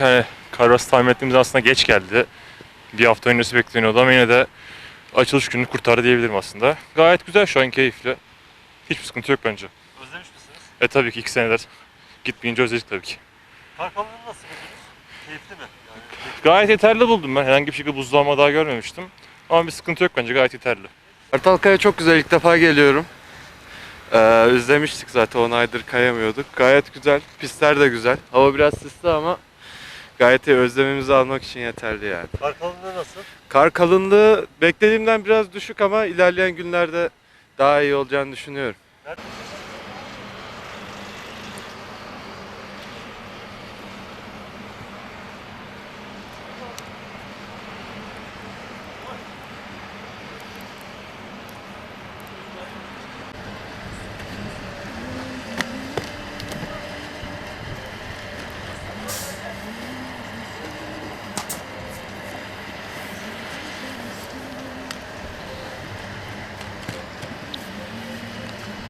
Yani Karras tahmin ettiğimiz aslında geç geldi. Bir hafta öncesi bekleniyordu ama yine de açılış gününü kurtardı diyebilirim aslında. Gayet güzel şu an keyifli. Hiçbir sıkıntı yok bence. Özlemiş misiniz? E tabii ki iki seneler gitmeyince özledik tabii ki. Kar kalınlığını nasıl buldunuz? Keyifli mi? Yani Gayet yeterli buldum ben. Herhangi bir şekilde buzlanma daha görmemiştim. Ama bir sıkıntı yok bence gayet yeterli. Kartalkaya çok güzel ilk defa geliyorum. Ee, özlemiştik zaten 10 aydır kayamıyorduk. Gayet güzel. Pistler de güzel. Hava biraz sisli ama gayet iyi. Özlememizi almak için yeterli yani. kar kalınlığı nasıl? Kar kalınlığı beklediğimden biraz düşük ama ilerleyen günlerde daha iyi olacağını düşünüyorum. Nerede?